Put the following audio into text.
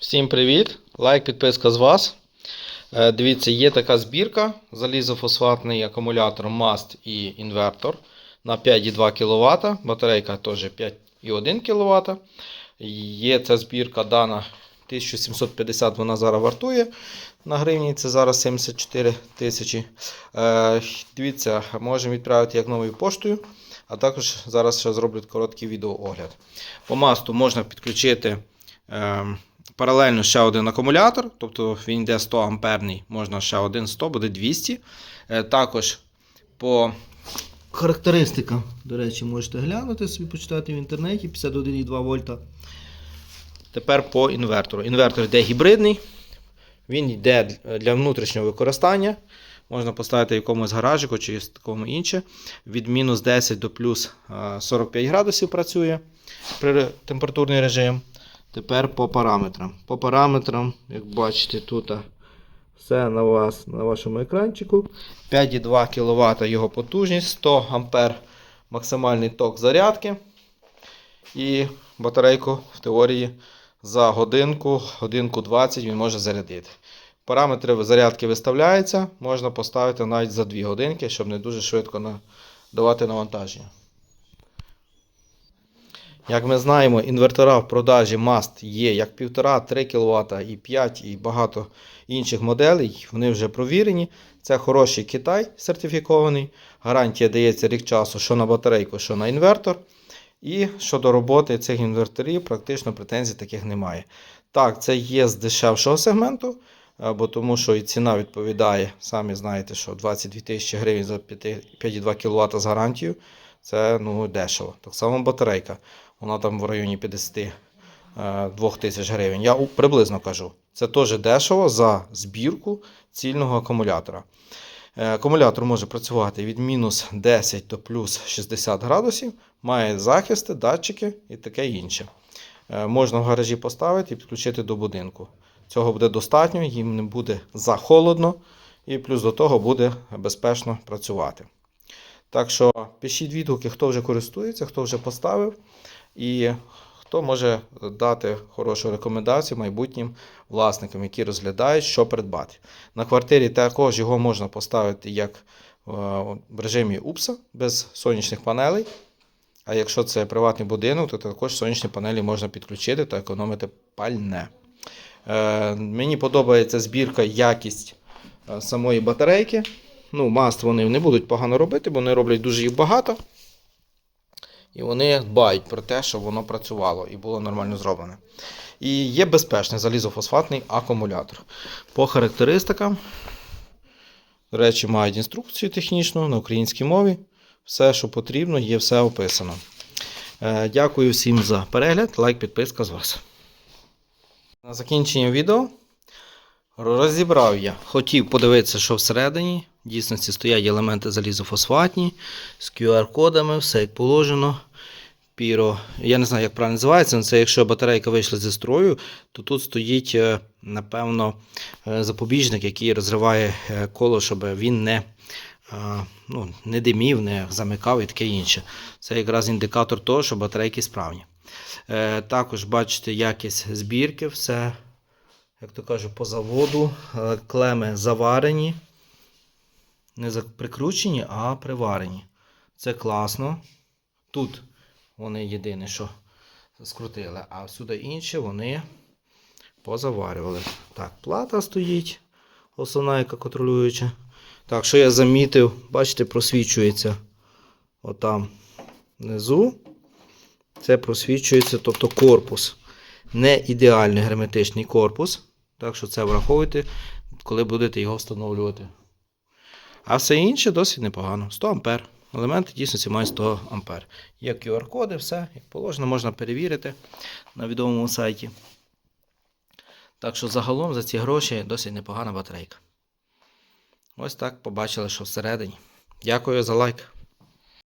Всім привіт! Лайк, підписка з вас. Е, Дивіться, є така збірка: залізофосфатний акумулятор MAST і інвертор на 5,2 кВт. Батарейка теж 5,1 кВт. Є ця збірка дана 1750, вона зараз вартує. На гривні це зараз 74 тисячі. Е, Дивіться, можемо відправити як новою поштою. А також зараз ще зроблю короткий відеоогляд. По масту можна підключити. Е, Паралельно ще один акумулятор, тобто він йде 100 амперний, можна ще один 100, буде 200. Е, Також по характеристикам, до речі, можете глянути, собі почитати в інтернеті 51,2 вольта. Тепер по інвертору. Інвертор йде гібридний, він йде для внутрішнього використання. Можна поставити якомусь гаражику чи такому інше. Від мінус 10 до плюс е, 45 градусів працює при температурний режим. Тепер по параметрам. По параметрам, як бачите, тут все на вас, на вашому екранчику. 5,2 кВт його потужність, 100 А максимальний ток зарядки. І батарейку в теорії за годинку, годинку 20 він може зарядити. Параметри зарядки виставляються, можна поставити навіть за 2 годинки, щоб не дуже швидко на- давати навантаження. Як ми знаємо, інвертора в продажі MAST є як 1,5-3 кВт, і 5, і багато інших моделей. Вони вже провірені. Це хороший Китай сертифікований. Гарантія дається рік часу, що на батарейку, що на інвертор. І щодо роботи цих інверторів, практично претензій таких немає. Так, це є з дешевшого сегменту, е, бо тому що і ціна відповідає, самі знаєте, що 22 тисячі гривень за 5,2 кВт з гарантією. Це ну, дешево. Так само батарейка. Вона там в районі 52 тисяч гривень. Я приблизно кажу. Це теж дешево за збірку цільного акумулятора. Е, Акумулятор може працювати від мінус 10 до плюс 60 градусів, має захисти, датчики і таке інше. Е, Можна в гаражі поставити і підключити до будинку. Цього буде достатньо, їм не буде захолодно, і плюс до того буде безпечно працювати. Так що пишіть відгуки, хто вже користується, хто вже поставив, і хто може дати хорошу рекомендацію майбутнім власникам, які розглядають, що придбати. На квартирі також його можна поставити як е, в режимі УПСа без сонячних панелей. А якщо це приватний будинок, то також сонячні панелі можна підключити та економити пальне. Е, мені подобається збірка, якість е, самої батарейки. Ну, маст вони не будуть погано робити, бо вони роблять дуже їх багато. І вони дбають про те, щоб воно працювало і було нормально зроблене. І є безпечний залізофосфатний акумулятор. По характеристикам, речі, мають інструкцію технічну на українській мові. Все, що потрібно, є все описано. Е, Дякую всім за перегляд, лайк, підписка з вас. На закінчення відео розібрав я. Хотів подивитися, що всередині. В дійсності стоять елементи залізофосфатні з QR-кодами, все як положено. Піро, я не знаю, як правильно називається, але це якщо батарейка вийшла зі строю, то тут стоїть, е, напевно, е, запобіжник, який розриває е, коло, щоб він не, ну, не димів, не замикав і таке інше. Це якраз індикатор того, що батарейки справні. Також бачите якість збірки, все, як то кажу, по заводу. Е, Клеми заварені. Не прикручені, а приварені. Це класно. Тут вони єдине, що скрутили, а всюди інші вони позаварювали. Так, плата стоїть, основна, яка контролююча. Так, що я замітив, бачите, просвічується отам внизу. Це просвічується, тобто корпус. Не ідеальний герметичний корпус. Так що це враховуйте, коли будете його встановлювати. А все інше досить непогано. 100 ампер. Елементи дійсно мають 100 ампер. Є QR-коди, все, як положено, можна перевірити на відомому сайті. Так що загалом за ці гроші досить непогана батарейка. Ось так побачили, що всередині. Дякую за лайк.